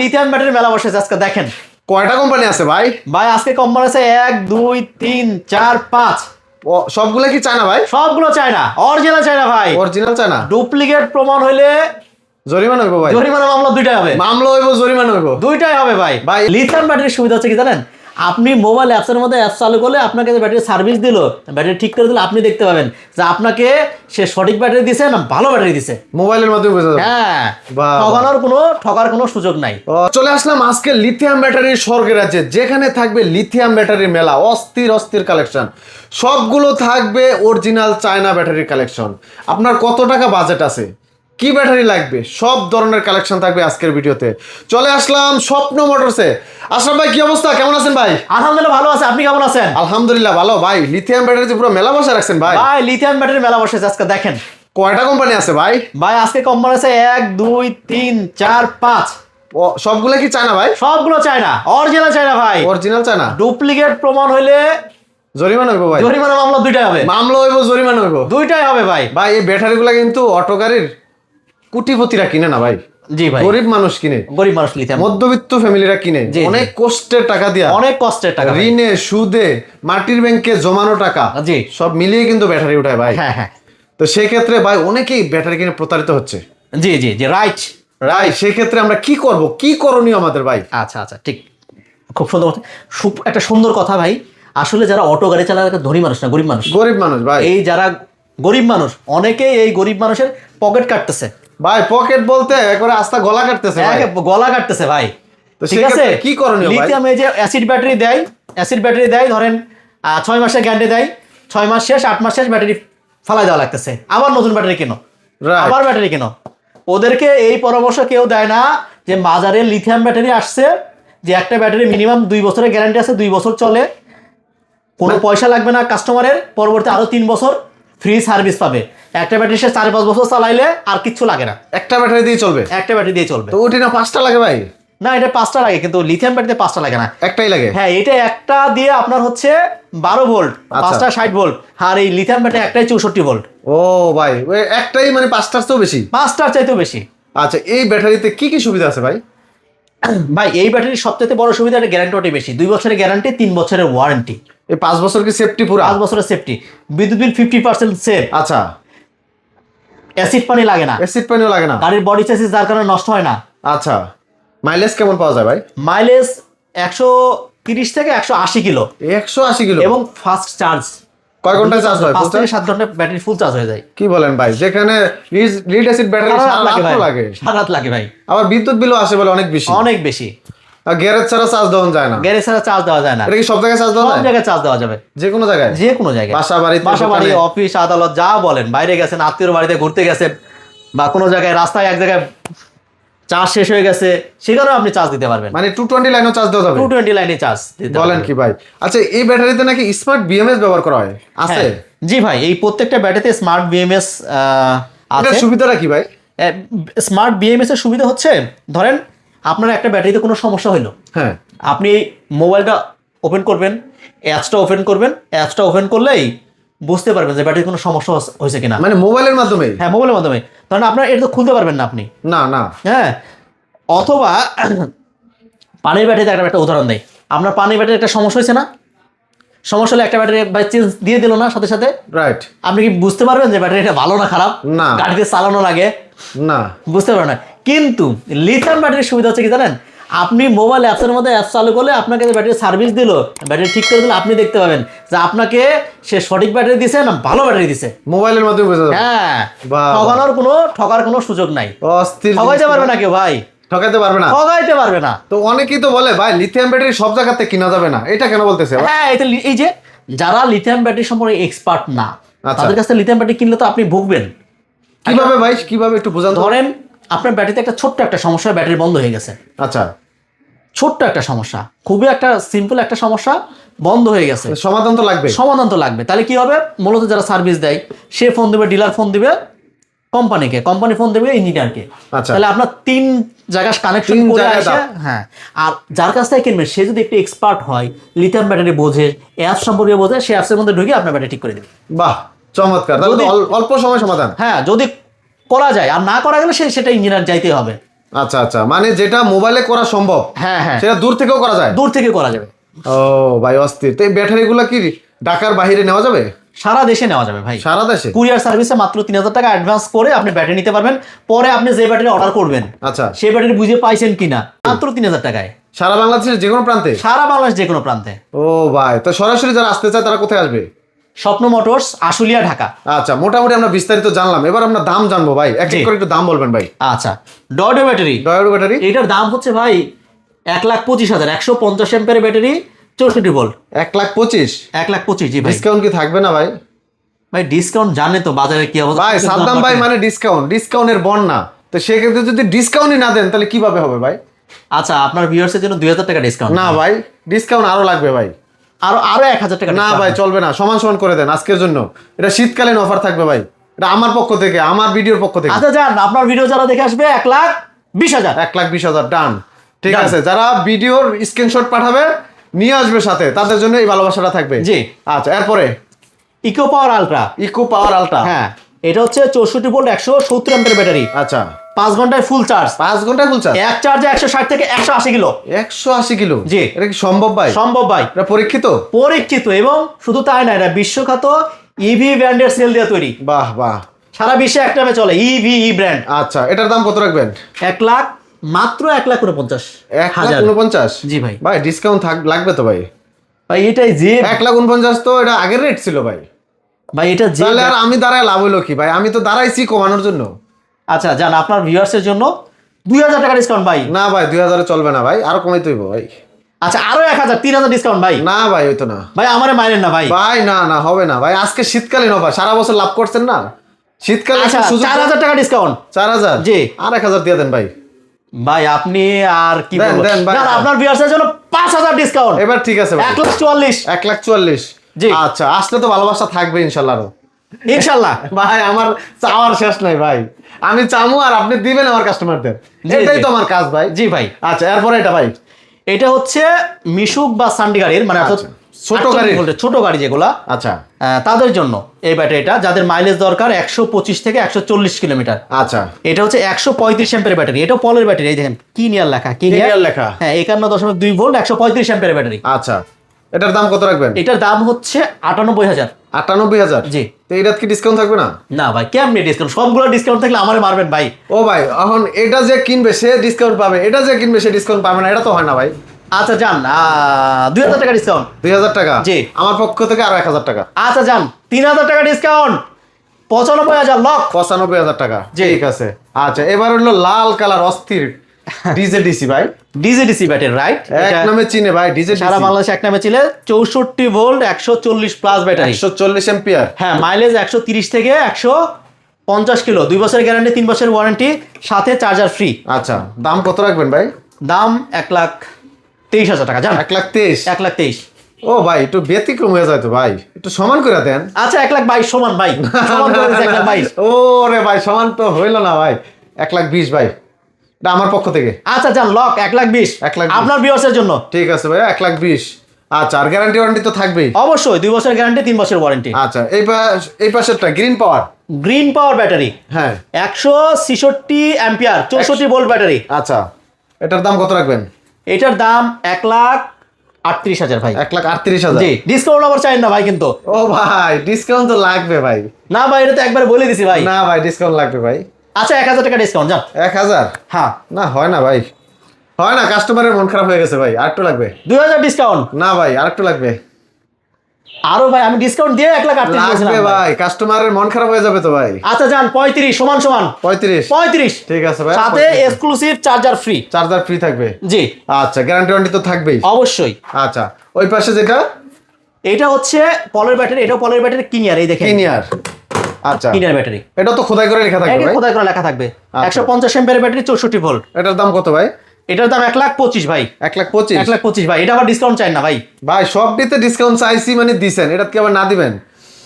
Lithium battery মেলা বসেছে আজকে দেখেন। কয়টা কোম্পানি আছে ভাই? ভাই আজকে কোম্পানি আছে এক দুই তিন চার পাঁচ। সবগুলা কি চায়না ভাই? সবগুলো চায়না অরিজিনাল চায়না ভাই। Original China? ডুপ্লিকেট প্রমাণ হইলে জরিমানা হইব ভাই। জরিমানা মামলা দুইটাই হবে। মামলা হইব জরিমানা হইব। দুইটাই হবে ভাই। ভাই। লিথিয়াম ব্যাটারির সুবিধা হচ্ছে কি জানেন? আপনি মোবাইল অ্যাপসের মধ্যে অ্যাপস চালু করলে আপনাকে যে ব্যাটারি সার্ভিস দিল ব্যাটারি ঠিক করে দিলে আপনি দেখতে পাবেন যে আপনাকে সে সঠিক ব্যাটারি দিছে না ভালো ব্যাটারি দিছে। মোবাইলের মাধ্যমে বোঝা যাবে। হ্যাঁ। ঠকানোর কোনো ঠকার কোনো সুযোগ নাই। চলে আসলাম আজকে লিথিয়াম ব্যাটারির স্বর্গের রাজ্যে। যেখানে থাকবে লিথিয়াম ব্যাটারির মেলা অস্থির অস্থির কালেকশন সবগুলো থাকবে অরিজিনাল চায়না ব্যাটারির কালেকশন আপনার কত টাকা বাজেট আছে? কি ব্যাটারি লাগবে? সব ধরনের কালেকশন থাকবে আজকের ভিডিওতে। চলে আসলাম স্বপ্ন মোটরসে আশরাফ ভাই কি অবস্থা? কেমন আছেন ভাই? আলহামদুলিল্লাহ ভালো আছে। আপনি কেমন আছেন? আলহামদুলিল্লাহ ভালো। ভাই লিথিয়াম ব্যাটারি পুরো মেলা বসে রাখছেন ভাই। ভাই লিথিয়াম ব্যাটারি মেলা বসেছে আজকে দেখেন। কয়টা কোম্পানি আছে ভাই? ভাই আজকে কোম্পানি আছে এক দুই তিন চার পাঁচ। সবগুলো কি চায়না ভাই? সবগুলো চায় না অরিজিনাল চায় না ভাই। Original China? ডুপ্লিকেট প্রমাণ হইলে জরিমানা হইব ভাই। জরিমানা মামলা দুইটাই হবে। মামলা হইব জরিমানা হইব। দুইটাই হবে ভাই। ভাই এই ব্যাটারিগুলো কিন্তু অটো গাড়ির কুটিপতিরা কিনে না ভাই। জি ভাই। গরিব মানুষ কিনে। গরিব মানুষ লিথিয়াম মধ্যবিত্ত ফ্যামিলিরা কিনে। অনেক কষ্টের টাকা দিয়া। অনেক কষ্টের টাকা ঋণে সুদে মাটির ব্যাংকে জমানো টাকা। জি। সব মিলিয়ে কিন্তু ব্যাটারি উঠায় ভাই। হ্যাঁ হ্যাঁ। তো সেক্ষেত্রে ভাই অনেকেই ব্যাটারি কিনে প্রতারিত হচ্ছে। জি জি জি রাইট। রাই সেক্ষেত্রে আমরা কি করব? কি করণীয় আমাদের ভাই? আচ্ছা আচ্ছা ঠিক। খুব সুন্দর কথা। একটা সুন্দর কথা ভাই। আসলে যারা অটো গাড়ি চালায় ধনী মানুষ না গরিব মানুষ। গরিব মানুষ ভাই। এই যারা গরিব মানুষ অনেকেই এই গরিব মানুষের পকেট কাটতেছে। ভাই পকেট বলতে একবারে আস্তা গলা কাটতেছে। গলা কাটতেছে ভাই। তো ঠিক আছে? কি করণীয়? লিথিয়াম এই যে অ্যাসিড ব্যাটারি দেয় অ্যাসিড ব্যাটারি দেয় ধরেন ছয় মাসের গ্যারান্টি দেয় ছয় মাস শেষ আট মাস শেষ ব্যাটারি ফালাই দেওয়া লাগতেছে। আবার নতুন ব্যাটারি কেনো? আবার ব্যাটারি কেনো? ওদেরকে এই পরামর্শ কেউ দেয় না যে বাজারে লিথিয়াম ব্যাটারি আসছে যে একটা ব্যাটারি মিনিমাম দুই বছরের গ্যারান্টি আছে দুই বছর চলে। কোনো পয়সা লাগবে না কাস্টমারের পরবর্তী আরও তিন বছর। ফ্রি সার্ভিস পাবে। একটা ব্যাটারি সে চার পাঁচ বছর চালাইলে আর কিচ্ছু লাগে না। একটা ব্যাটারি দিয়ে চলবে? একটা ব্যাটারি দিয়ে চলবে। তো ওটি না পাঁচটা লাগে ভাই? না এটা পাঁচটা লাগে কিন্তু লিথিয়াম ব্যাটারিতে পাঁচটা লাগে না। একটাই লাগে? হ্যাঁ এটা একটা দিয়ে আপনার হচ্ছে বারো ভোল্ট আচ্ছা। পাঁচটা ষাট ভোল্ট আর এই লিথিয়াম ব্যাটারি একটাই চৌষট্টি ভোল্ট ও ভাই ওই একটাই মানে পাঁচটার চেয়েও বেশি? পাঁচটার চাইতেও বেশি। আচ্ছা এই ব্যাটারিতে কি কি সুবিধা আছে ভাই? ভাই এই ব্যাটারির সবচেয়ে বড় সুবিধা এটা গ্যারান্টি বেশি। দুই বছরের গ্যারান্টি তিন বছরের ওয়ারেন্টি এই পাঁচ বছর কি সেফটি পুরো? পাঁচ বছরের সেফটি বিদ্যুৎ বিল ফিফটি পার্সেন্ট সেভ আচ্ছা। অ্যাসিড পানি লাগে না। অ্যাসিড পানিও লাগে না। গাড়ির বডি চেসিস যার কারণে নষ্ট হয় না। আচ্ছা। মাইলেজ কেমন পাওয়া যায় ভাই? মাইলেজ একশো তিরিশ থেকে একশো আশি কিলো। একশো আশি কিলো? এবং ফাস্ট চার্জ কয় ঘণ্টা চার্জ হয় পাঁচ থেকে সাত ঘণ্টা ব্যাটারি ফুল চার্জ হয়ে যায়। কি বলেন ভাই? যেখানে লিড অ্যাসিড ব্যাটারি সারা লাগে লাগে। সারা লাগে ভাই। আবার বিদ্যুৎ বিলও আসে বলে অনেক বেশি। অনেক বেশি। গ্যারেজ ছাড়া চার্জ দেওয়া যায় না। গ্যারেজ ছাড়া চার্জ দেওয়া যায় না। এটা কি সব জায়গায় চার্জ দেওয়া সব জায়গায় চার্জ দেওয়া যাবে। যে কোনো জায়গায়? যে কোনো জায়গায়। বাসা বাড়িতে বাসা বাড়ি অফিস আদালত যা বলেন। বাইরে গেছেন আত্মীয় বাড়িতে ঘুরতে গেছেন বা কোনো জায়গায় রাস্তায় এক জায়গায় চার্জ শেষ হয়ে গেছে সেখানেও আপনি চার্জ দিতে পারবেন। মানে টু টোয়েন্টি লাইনও চার্জ দেওয়া যাবে? টু টোয়েন্টি লাইনে চার্জ দিতে বলেন কি ভাই। আচ্ছা এই ব্যাটারিতে নাকি স্মার্ট বিএমএস ব্যবহার করা হয়? আছে? হ্যাঁ। জি ভাই এই প্রত্যেকটা ব্যাটারিতে স্মার্ট বিএমএস আছে। সুবিধাটা কি ভাই? স্মার্ট বিএমএস এর সুবিধা হচ্ছে ধরেন আপনার একটা ব্যাটারিতে কোনো সমস্যা হলো হ্যাঁ। আপনি মোবাইলটা ওপেন করবেন অ্যাপসটা ওপেন করবেন অ্যাপসটা ওপেন করলেই বুঝতে পারবেন যে ব্যাটারির কোনো সমস্যা হয়েছে কিনা। মানে মোবাইলের মাধ্যমে হ্যাঁ মোবাইলের মাধ্যমে কারণ আপনার এটা তো খুলতে পারবেন না আপনি। না না। হ্যাঁ। অথবা পানির ব্যাটারিতে একটা একটা উদাহরণ দেয় আপনার পানির ব্যাটারি একটা সমস্যা হয়েছে না? সমস্যা হলে একটা ব্যাটারি বাই চেঞ্জ দিয়ে দিল না সাথে সাথে? রাইট আপনি কি বুঝতে পারবেন যে ব্যাটারিটা ভালো না খারাপ? না। গাড়িতে চালানো লাগে? না। বুঝতে পারবেন না। কিন্তু লিথিয়াম ব্যাটারির সুবিধা হচ্ছে কি জানেন? আপনি মোবাইল অ্যাপসের মধ্যে অ্যাপ চালু করলে আপনাকে যে ব্যাটারি সার্ভিস দিল ব্যাটারি ঠিক করে দিলে আপনি দেখতে পাবেন যে আপনাকে সে সঠিক ব্যাটারি দিছে না ভালো ব্যাটারি দিছে। মোবাইলের মাধ্যমে বোঝা যাবে। হ্যাঁ ঠকানোর কোনো ঠকার কোনো সুযোগ নাই। অস্থির ঠকাইতে পারবে না কেউ ভাই। ঠকাইতে পারবে না। ঠকাইতে পারবে না। তো অনেকেই তো বলে ভাই লিথিয়াম ব্যাটারি সব জায়গাতে কিনা যাবে না। এটা কেন বলতেছে? হ্যাঁ এটা এই যে যারা লিথিয়াম ব্যাটারি সম্পর্কে এক্সপার্ট না আচ্ছা। তাদের কাছে লিথিয়াম ব্যাটারি কিনলে তো আপনি ভুগবেন। কীভাবে ভাই? কীভাবে একটু বোঝান ধরেন আপনার ব্যাটারিতে একটা ছোট্ট একটা সমস্যা ব্যাটারি বন্ধ হয়ে গেছে। আচ্ছা। ছোট্ট একটা সমস্যা খুবই একটা সিম্পল একটা সমস্যা বন্ধ হয়ে গেছে। সমাধান তো লাগবে। সমাধান তো লাগবে। তাহলে কি হবে? মূলত যারা সার্ভিস দেয় সে ফোন দিবে ডিলার ফোন দিবে কোম্পানিকে কোম্পানি ফোন দেবে ইঞ্জিনিয়ারকে আচ্ছা। তাহলে আপনার তিন জায়গা কানেকশন করে আসে হ্যাঁ। আর যার কাছ থেকে কিনবেন সে যদি একটু এক্সপার্ট হয় লিথিয়াম ব্যাটারি বোঝে অ্যাপ সম্পর্কে বোঝে সে অ্যাপসের মধ্যে ঢুকে আপনার ব্যাটারি ঠিক করে দেবে। বাহ চমৎকার। অল্প সময় সমাধান। হ্যাঁ যদি করা যায়। আর না করা গেলে সে সেটা ইঞ্জিনিয়ার যাইতে হবে। আচ্ছা আচ্ছা। মানে যেটা মোবাইলে করা সম্ভব হ্যাঁ হ্যাঁ। সেটা দূর থেকেও করা যায়? দূর থেকে করা যাবে। ও ভাই অস্থির। তো এই ব্যাটারিগুলো কি ঢাকার বাইরে নেওয়া যাবে? সারা দেশে নেওয়া যাবে ভাই। সারা দেশে? কুরিয়ার সার্ভিসে মাত্র তিন হাজার টাকা অ্যাডভান্স করে আপনি ব্যাটারি নিতে পারবেন। পরে আপনি যে ব্যাটারি অর্ডার করবেন আচ্ছা। সেই ব্যাটারি বুঝে পাইছেন কিনা মাত্র তিন হাজার টাকায়। সারা বাংলাদেশের যে কোনো প্রান্তে? সারা বাংলাদেশ যে কোনো প্রান্তে। ও ভাই। তো সরাসরি যারা আসতে চায় তারা কোথায় আসবে? স্বপ্ন মোটরস আশুলিয়া ঢাকা। আচ্ছা মোটামুটি আমরা বিস্তারিত জানলাম। এবার আমরা দাম জানব ভাই। এক এক করে একটু দাম বলবেন ভাই। আচ্ছা ডয়ডো ব্যাটারি ডয়ার ব্যাটারি এটার দাম হচ্ছে ভাই এক লাখ পঁচিশ হাজার একশো পঞ্চাশ এম্পের ব্যাটারি চৌষট্টি ভোল্ট এক লাখ পঁচিশ? এক লাখ পঁচিশ জি ভাই। ডিসকাউন্ট কি থাকবে না ভাই? ভাই ডিসকাউন্ট জানে তো বাজারে কি অবস্থা। ভাই সাদ্দাম ভাই মানে ডিসকাউন্ট ডিসকাউন্টের বন্যা। তো সেক্ষেত্রে যদি ডিসকাউন্টই না দেন তাহলে কীভাবে হবে ভাই? আচ্ছা আপনার ভিউয়ার্সের জন্য দুই হাজার টাকা ডিসকাউন্ট না ভাই ডিসকাউন্ট আরও লাগবে ভাই। আরও আরও এক হাজার টাকা না ভাই চলবে না। সমান সমান করে দেন আজকের জন্য। এটা শীতকালীন অফার থাকবে ভাই। এটা আমার পক্ষ থেকে আমার ভিডিওর পক্ষ থেকে। আচ্ছা যান আপনার ভিডিও যারা দেখে আসবে এক লাখ বিশ হাজার। এক লাখ বিশ হাজার ডান ঠিক আছে যারা ভিডিওর স্ক্রিনশট পাঠাবে নিয়ে আসবে সাথে। তাদের জন্য এই ভালোবাসাটা থাকবে। জি। আচ্ছা এরপরে? Eco power ultra eco power ultra হ্যাঁ এটা হচ্ছে চৌষট্টি ভোল্ট একশো সত্তর এম্পের ব্যাটারি আচ্ছা। পাঁচ ঘন্টায় ফুল চার্জ পাঁচ ঘন্টায় ফুল চার্জ এক চার্জে একশো ষাট থেকে একশো আশি কিলো। একশো আশি কিলো? জি। এটা কি সম্ভব ভাই? সম্ভব ভাই। এটা পরীক্ষিত? পরীক্ষিত এবং শুধু তাই না এটা বিশ্বখ্যাত ইভি ব্র্যান্ডের সেল দিয়ে তৈরি। বাহ বাহ। সারা বিশ্বে এক নামে চলে ইভি ই ব্র্যান্ড আচ্ছা এটার দাম কত রাখবেন? এক লাখ মাত্র এক লাখ উনপঞ্চাশ এক হাজার। উনপঞ্চাশ? জি ভাই। ভাই ডিসকাউন্ট থাক লাগবে তো ভাই। ভাই এটাই যে এক লাখ উনপঞ্চাশ তো এটা আগের রেট ছিল ভাই। ভাই এটা যে তাহলে আর আমি দাঁড়ায় লাভ হলো কি ভাই? আমি তো দাঁড়াইছি কমানোর জন্য। আচ্ছা জান আপনার ভিউয়ার্সের জন্য দুই হাজার টাকা ডিসকাউন্ট ভাই। না ভাই দুই হাজারে চলবে না ভাই আরও কমাইতে হইব ভাই। আচ্ছা আরও এক হাজার তিন হাজার ডিসকাউন্ট ভাই। না ভাই হইতো না। ভাই আমারে মাইনেন না ভাই। ভাই না না হবে না। ভাই আজকে শীতকালীন অফার সারা বছর লাভ করছেন না? শীতকালে আচ্ছা চার হাজার টাকা ডিসকাউন্ট চার হাজার? জি। আর এক হাজার দিয়ে দেন ভাই। ভাই আপনি আর কি দেন, ভাই। আপনার ভিউয়ার্সের জন্য পাঁচ হাজার ডিসকাউন্ট এবার ঠিক আছে এক লাখ চুয়াল্লিশ। এক লাখ চুয়াল্লিশ। জি। আচ্ছা আসলে তো ভালোবাসা থাকবে ইনশাল্লাহ ইনশাল্লাহ ভাই আমার চাওয়ার শেষ নাই ভাই। আমি চামু আর আপনি দিবেন আমার কাস্টমারদের এটাই তো আমার কাজ ভাই। জি ভাই। আচ্ছা এরপরে এটা ভাই। এটা হচ্ছে মিশুক বা সান্ডি গাড়ির মানে আচ্ছা, ছোট 48 গাড়ির। ভোল্টের ছোট গাড়ি যেগুলা আচ্ছা। তাদের জন্য এই ব্যাটারিটা যাদের মাইলেজ দরকার একশো পঁচিশ থেকে একশো চল্লিশ কিলোমিটার। আচ্ছা। এটা হচ্ছে একশো পঁয়ত্রিশ অ্যাম্পের ব্যাটারি এটা পলের ব্যাটারি এই দেখেন কি নিয়ার লেখা কি Linear লেখা। হ্যাঁ একান্ন দশমিক দুই ভোল্ট একশো পঁয়ত্রিশ অ্যাম্পের ব্যাটারি আচ্ছা। এটার দাম কত রাখবেন? এটার দাম হচ্ছে আটানব্বই হাজার। আটানব্বই হাজার? জি। তো এটার কি ডিসকাউন্ট থাকবে না? না ভাই কেমনি ডিসকাউন্ট সবগুলো ডিসকাউন্ট থাকলে আমার মারবেন ভাই। ও ভাই এখন এটা যে কিনবে সে ডিসকাউন্ট পাবে। এটা যে কিনবে সে ডিসকাউন্ট পাবে না। এটা তো হয় না ভাই। আচ্ছা যান দুই হাজার টাকা ডিসকাউন্ট দুই হাজার টাকা? জি। আমার পক্ষ থেকে আরও এক হাজার টাকা। আচ্ছা যান তিন হাজার টাকা ডিসকাউন্ট পঁচানব্বই হাজার লক। পঁচানব্বই হাজার টাকা। জি। ঠিক আছে। আচ্ছা এবার হলো লাল কালার অস্থির। ডিজে ডিসি ভাই। D G D C battery right এক নামে চিনে ভাই ডিজে সারা বাংলাদেশ এক নামে ছিল চৌষট্টি ভোল্ট একশো চল্লিশ প্লাস ব্যাটারি একশো চল্লিশ এম্পিয়ার হ্যাঁ মাইলেজ একশো তিরিশ থেকে একশো পঞ্চাশ কিলো দুই বছরের গ্যারান্টি তিন বছরের ওয়ারেন্টি সাথে চার্জার ফ্রি আচ্ছা দাম কত রাখবেন ভাই? দাম এক লাখ তেইশ হাজার টাকা জান এক লাখ তেইশ? এক লাখ তেইশ। ও ভাই একটু ব্যতিক্রম হয়ে যায় তো ভাই। একটু সমান করে দেন। আচ্ছা এক লাখ বাইশ সমান ভাই। সমান করে এক লাখ বাইশ। ও রে ভাই সমান তো হইল না ভাই। এক লাখ বিশ ভাই। এটা আমার পক্ষ থেকে। আচ্ছা যান লক এক লাখ বিশ। এক লাখ আপনার বিয়সের জন্য। ঠিক আছে ভাই এক লাখ বিশ। আচ্ছা আর গ্যারান্টি ওয়ারেন্টি তো থাকবেই। অবশ্যই দুই বছরের গ্যারান্টি তিন বছরের ওয়ারেন্টি আচ্ছা এই পাশ এই পাশেরটা green power green power battery হ্যাঁ। একশো ছিষট্টি অ্যাম্পিয়ার চৌষট্টি ভোল্ট ব্যাটারি আচ্ছা এটার দাম কত রাখবেন? এটার দাম এক লাখ আটত্রিশ হাজার ভাই। এক লাখ আটত্রিশ হাজার। জি ডিসকাউন্ট আবার চাই না ভাই কিন্তু। ও ভাই ডিসকাউন্ট তো লাগবে ভাই। না ভাই এটা তো একবার বলে দিছি ভাই। না ভাই ডিসকাউন্ট লাগবে ভাই। আচ্ছা এক হাজার টাকা ডিসকাউন্ট যান এক হাজার? হ্যাঁ। না হয় না ভাই। হয় না কাস্টমারের মন খারাপ হয়ে গেছে ভাই। আর আরেকটু লাগবে? দুই হাজার ডিসকাউন্ট না ভাই আরেকটু লাগবে। আরও ভাই আমি ডিসকাউন্ট দিয়ে এক লাখ আটত্রিশ লাগবে ভাই। কাস্টমারের মন খারাপ হয়ে যাবে তো ভাই। আচ্ছা যান পঁয়ত্রিশ সমান সমান। পঁয়ত্রিশ। পঁয়ত্রিশ। ঠিক আছে ভাই সাথে exclusive charger free charger free থাকবে? জি। আচ্ছা গ্যারান্টি ওয়ারেন্টি তো থাকবেই। অবশ্যই। আচ্ছা ওই পাশে যেটা? এটা হচ্ছে পলের ব্যাটারি এটাও পলের ব্যাটারি কিনিয়ার এই দেখেন। কিনিয়ার। আচ্ছা। কিনিয়ার ব্যাটারি। এটা তো খোদাই করে লেখা থাকবে খোদাই করে লেখা থাকবে। আচ্ছা। একশো পঞ্চাশ এম্পের ব্যাটারি চৌষট্টি ভোল্ট। এটার দাম কত ভাই? এটার দাম এক লাখ পঁচিশ ভাই। এক লাখ পঁচিশ? এক লাখ পঁচিশ ভাই। এটা আবার ডিসকাউন্ট চাই না ভাই। ভাই সবটিতে ডিসকাউন্ট চাইছি মানে দিছেন। এটা কি আবার না দিবেন?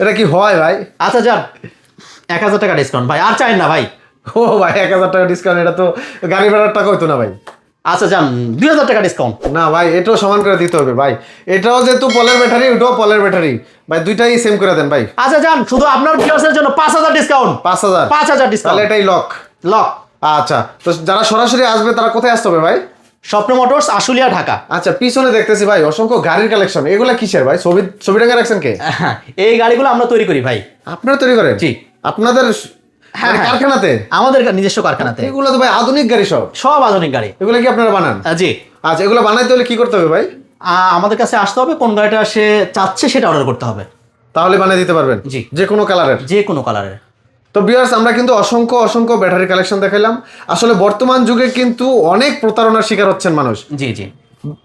এটা কি হয় ভাই? আচ্ছা যান। এক হাজার টাকা ডিসকাউন্ট ভাই আর চাই না ভাই। ও ভাই এক হাজার টাকা ডিসকাউন্ট এটা তো গাড়ি ভাড়ার টাকা হইতো না ভাই। আচ্ছা যান দুই হাজার টাকা ডিসকাউন্ট না ভাই এটাও সমান করে দিতে হবে ভাই। এটাও যেহেতু পলের ব্যাটারি ওটাও পলের ব্যাটারি ভাই দুইটাই সেম করে দেন ভাই। আচ্ছা যান শুধু আপনার ভিউয়ার্সের জন্য পাঁচ হাজার ডিসকাউন্ট পাঁচ হাজার। পাঁচ হাজার তাহলে ডিসকাউন্ট এটাই লক লক আচ্ছা তো যারা সরাসরি আসবে তারা কোথায় আসতে হবে ভাই? স্বপ্ন মোটরস আশুলিয়া ঢাকা। আচ্ছা পিছনে দেখতেছি ভাই অসংখ্য গাড়ির কালেকশন এগুলা কিসের ভাই? ছবি ছবি টাকা রাখছেন কে? এই গাড়িগুলো আমরা তৈরি করি ভাই। আপনারা তৈরি করেন? জি। আপনাদের হ্যাঁ, মানে হ্যাঁ। কারখানাতে? আমাদের নিজস্ব কারখানাতে। এগুলো তো ভাই আধুনিক গাড়ি সব। সব আধুনিক গাড়ি। এগুলো কি আপনারা বানান? জি। আচ্ছা এগুলো বানাইতে হলে কি করতে হবে ভাই? আমাদের কাছে আসতে হবে কোন গাড়িটা সে চাচ্ছে সেটা অর্ডার করতে হবে। তাহলে বানিয়ে দিতে পারবেন? জি। যে কোনো কালারের যে কোনো কালারের তো বিয়ার্স আমরা কিন্তু অসংখ্য অসংখ্য ব্যাটারি কালেকশন দেখাইলাম। আসলে বর্তমান যুগে কিন্তু অনেক প্রতারণার শিকার হচ্ছেন মানুষ। জি জি।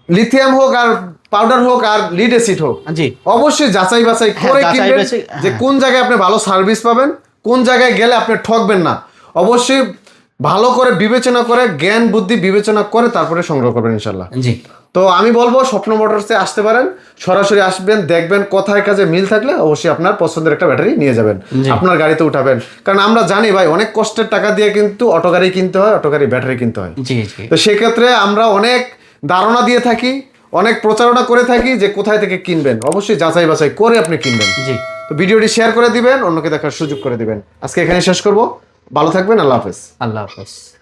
লিথিয়াম হোক আর পাউডার হোক আর লিড অ্যাসিড হোক জি। অবশ্যই যাচাই বাছাই হ্যাঁ, করে কিনবেন যে হ্যাঁ। কোন জায়গায় আপনি ভালো সার্ভিস পাবেন। কোন জায়গায় গেলে আপনি ঠকবেন না। অবশ্যই ভালো করে বিবেচনা করে জ্ঞান বুদ্ধি বিবেচনা করে তারপরে সংগ্রহ করবেন ইনশাল্লাহ জি। তো আমি বলব স্বপ্ন মোটরসে আসতে পারেন সরাসরি আসবেন দেখবেন কোথায় কাজে মিল থাকলে অবশ্যই আপনার পছন্দের একটা ব্যাটারি নিয়ে যাবেন। আপনার গাড়িতে উঠাবেন। কারণ আমরা জানি ভাই অনেক কষ্টের টাকা দিয়ে কিন্তু অটো গাড়ি কিনতে হয় অটো গাড়ি ব্যাটারি কিনতে হয়। তো সেক্ষেত্রে আমরা অনেক ধারণা দিয়ে থাকি অনেক প্রচারণা করে থাকি যে কোথায় থেকে কিনবেন। অবশ্যই যাচাই বাছাই করে আপনি কিনবেন। জি। তো ভিডিওটি শেয়ার করে দিবেন, অন্যকে দেখার সুযোগ করে দিবেন। আজকে এখানে শেষ করব। ভালো থাকবেন, আল্লাহ হাফেজ। আল্লাহ হাফেজ।